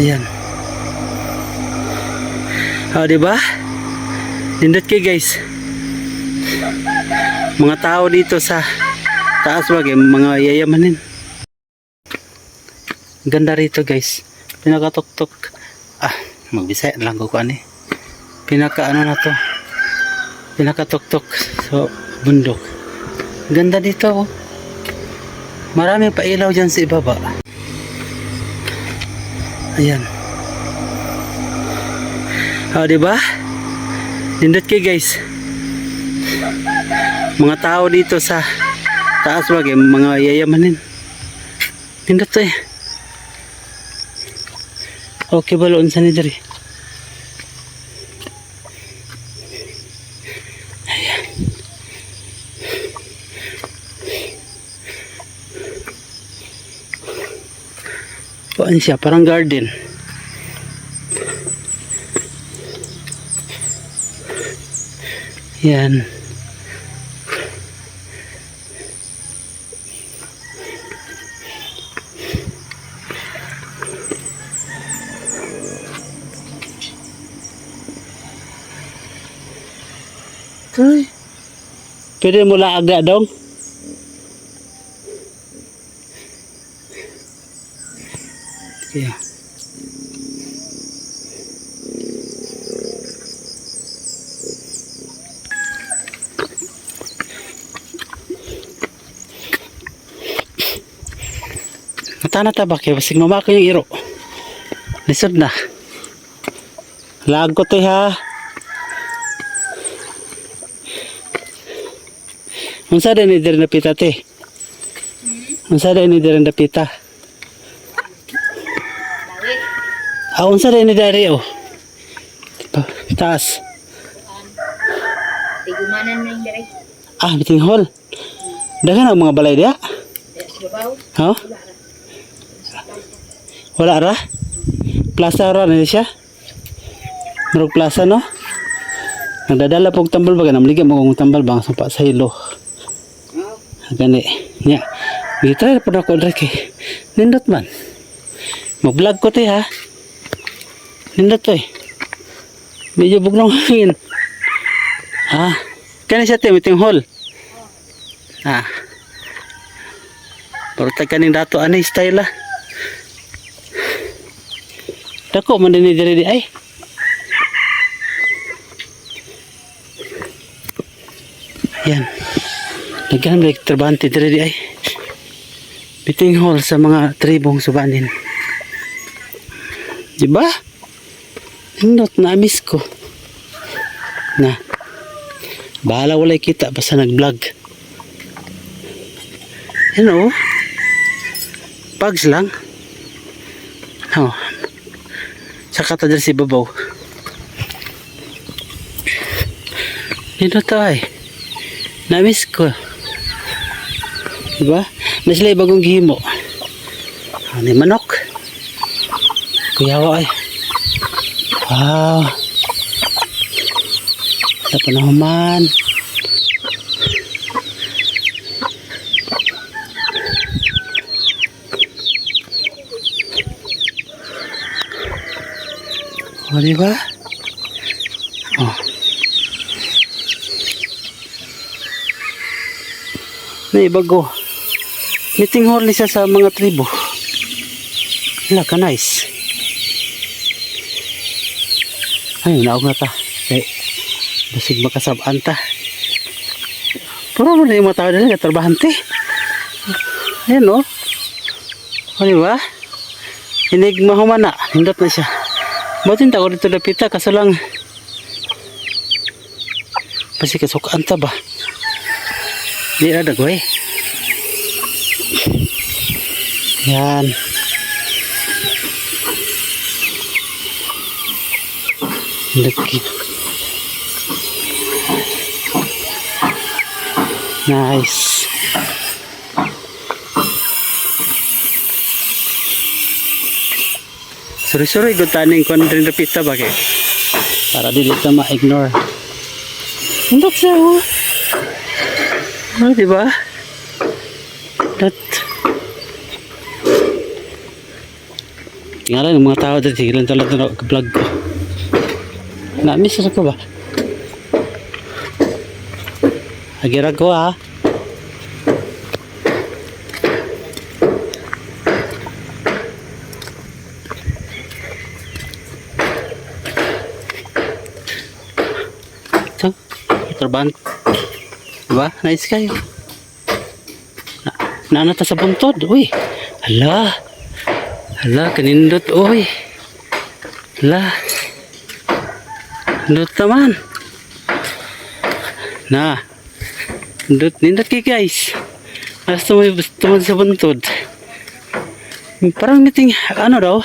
Ayan. Ah, di ba? Nindot kayo guys. Mga tao dito sa taas wag eh, mga yayamanin. Ganda rito guys. Pinakatuktok. Ah, magbisaya lang ko ano eh. Pinaka ano na to. Pinakatuktok sa bundok. Ganda dito oh. Marami pa ilaw dyan sa ibaba. Ayan. Ah, di ba? Nindot kayo guys. Mga tao dito sa taas wag eh, mga yayamanin. Nindot to eh. Okay ba loon sa ni Kuan siya, parang garden. Yan. Ay. Pwede mo laaga dong? Yeah. Matana ta ba kay basig mamako yung iro. Lisod na. Lag ko to ha. Unsa din ni dire napita te? Unsa din ni dire napita? Ah, unsa din ni dire oh? Taas. Tigumanan na yung direct. Ah, meeting hall. Dagan ang mga balay dia. Ha? Wala ra? Plaza ra na siya? Marog plaza no? Nagdadala pog tambal ba ganam ligay mo kung tambal bang sa sa hilo. Gani. Nya. Gitry pa ako dre kay. Nindot man. Mag-vlog ko te ha. Nindot to eh. Medyo bugnong hangin. Ah. Kani siya te meeting hall. Ah. Pero kaning dato ani style ah. Dako man din ni diri di ay. Yan. Naghan may trabante diri di ay. Meeting hall sa mga tribong subanin. Di ba? Nindot na miss ko. Na. Bahala walay kita basta nag-vlog. Yan o. Pags lang. Oh. Saka ta si babaw. Dito to ay. Namiss ko. Diba? Na sila bagong gihimo. Ano yung manok? Kuyawa ay. Wow. Sa panahuman. O, di ba? Oh. May bago. Meeting ni siya sa mga tribo. Hala ka nice. Ay, naog na ta. Kay, basig makasabaan ta. Puro mo na yung mga tao dali, katrabahante. Ayan o. O, di ba? Enigma humana. Hindot na siya. Batin ta ko dito dapita kaso lang pasi kasukaan ta ba di ada gue yan lagi nice Suri-suri good taning kon rin repita ba kay para dili ta ma-ignore. Hindi siya oh. Ah, di ba? That Tingnan ng mga tao dito. Sigilan talaga vlog ko. Na ko ba? Agira ko ah. Ito, trabahan ko. Diba? Nice kayo. Na, naanata sa buntod. Uy, hala. Hala, kanindot. Uy. Hala. Nindot naman. Na. Nindot, nindot kay guys. Alas tumay, tumad sa buntod. Parang meeting, ano daw?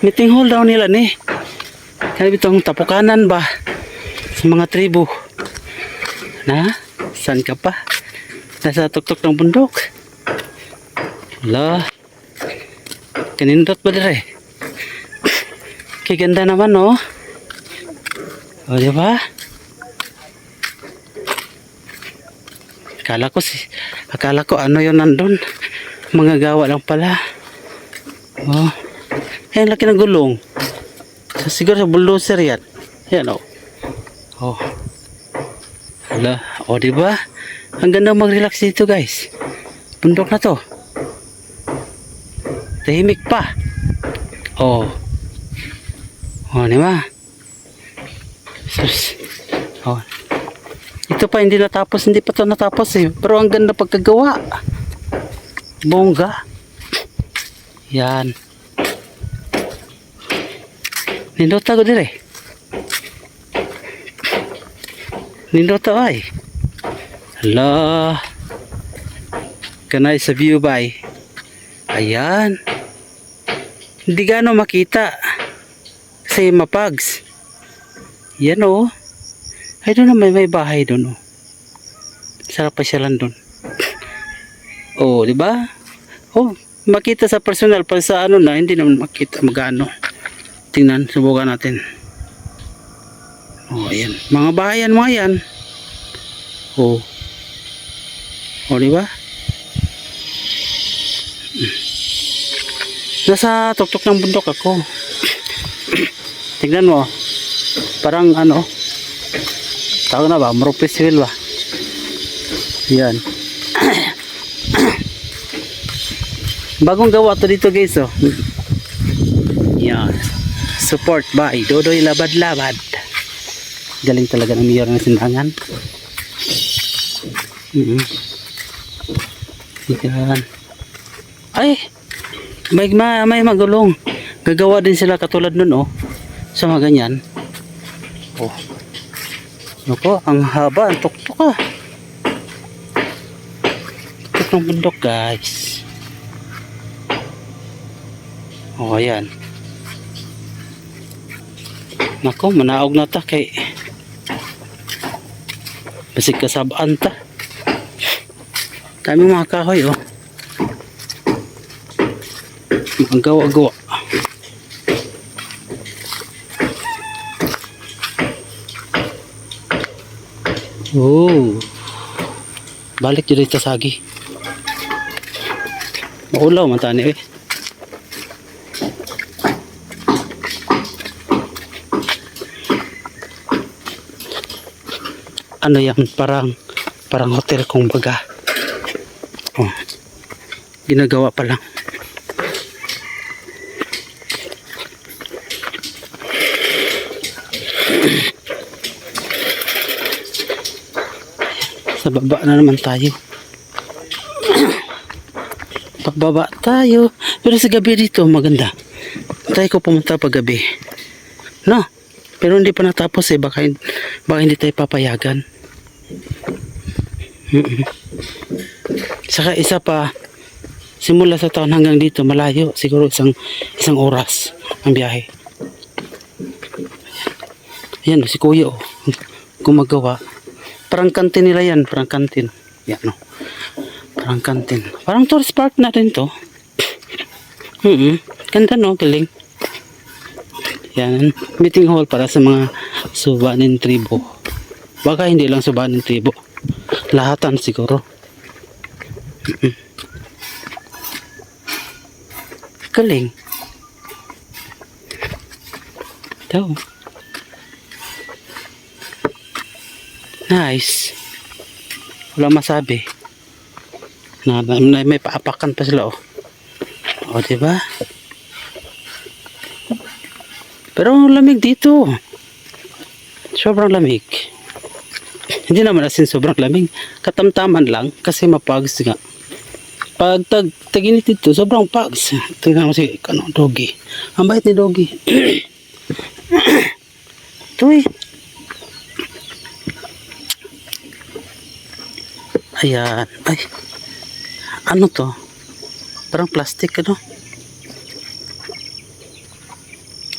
Meeting hall daw nila ni. Kaya itong tapukanan ba? Sa mga tribo. Na? Saan ka pa? Nasa tuktok ng bundok. Wala. Kanindot ba dire? Kay ganda naman, no? O, di ba? Akala ko si... Akala ko ano yun nandun. Mga gawa lang pala. Oh. Ayan, laki ng gulong. So, siguro sa bulldozer yan. Yan, oh. Oh. Wala. O, di ba? Ang ganda mag-relax dito, guys. Bundok na to. Tahimik pa. Oh. Oh, di ba? Oh. Ito pa hindi natapos, hindi pa to natapos eh. Pero ang ganda pagkagawa. Bongga. Yan. Nindota ko dire. Nindota ay. Hala. Kanay sa view bay. Ayan. Hindi gano makita. Kasi mapags. Yan o. Ay doon na may, may bahay doon o. Sarap pa siya lang doon. oh, di ba? Oh, makita sa personal pa sa ano na hindi naman makita magano. Tingnan, subukan natin. Oh, ayan. Mga bahayan mga yan. Oh. Oh, di ba? Nasa tuktok ng bundok ako. Tingnan mo. Parang ano. Tawag na ba? Mropesville ba? Yan. Bagong gawa to dito guys oh. Yan. Support by Dodoy Labad-Labad. Galing talaga ng mayor ng sindangan. Mm Yan. Ay! May, may, may magulong. Gagawa din sila katulad nun oh. Sa mga ganyan. Oh. Naku, ang haba, ang tuktok ah. Tuktok ng bundok guys. Oh, ayan. Nako, manaog na ta kay Basig kasabaan ta. Dami mga kahoy oh. Mga gawa-gawa. Oh. Balik dito dito sagi. Maulaw man tani eh. Ano yan? Parang parang hotel kung baga. Oh. Ginagawa pa lang. Sa baba na naman tayo. Pagbaba tayo. Pero sa gabi dito, maganda. Tayo ko pumunta pag gabi. No? Pero hindi pa natapos eh. Baka, baka hindi tayo papayagan. Saka isa pa, simula sa taon hanggang dito, malayo. Siguro isang, isang oras ang biyahe. Ayan, si Kuya oh. Gumagawa. Parang kantin nila yan. Parang kantin. Yan no. Parang kantin. Parang tourist park na rin to. Mm Ganda no, galing. Yan. Meeting hall para sa mga subanin tribo. Baka hindi lang subanin tribo. Lahatan siguro. Mm-mm. Galing. Ito. Nice. Wala masabi. Na, na, may paapakan pa sila oh. O, di ba? Pero lamig dito. Sobrang lamig. Hindi naman asin sobrang lamig. Katamtaman lang kasi mapags nga. Pag tag taginit dito, sobrang pags. Tingnan mo si ano, doggy. Ang bait ni doggy. Ito. Ayan. Ay. Ano to? Parang plastic ano?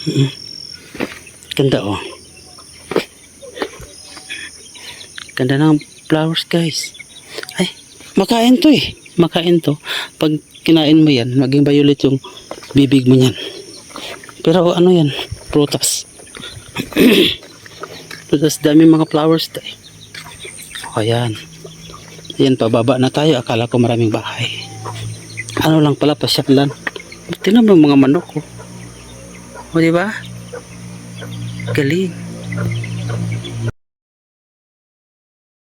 Mm. Ganda oh. Ganda ng flowers guys. Ay, makain to eh. Makain to. Pag kinain mo yan, maging violet yung bibig mo yan. Pero ano yan? Prutas. Prutas dami mga flowers to eh. O yan. Yan, pababa na tayo. Akala ko maraming bahay. Ano lang pala, pasyalan. Tingnan mo mga manok ko. O, di ba? Galing.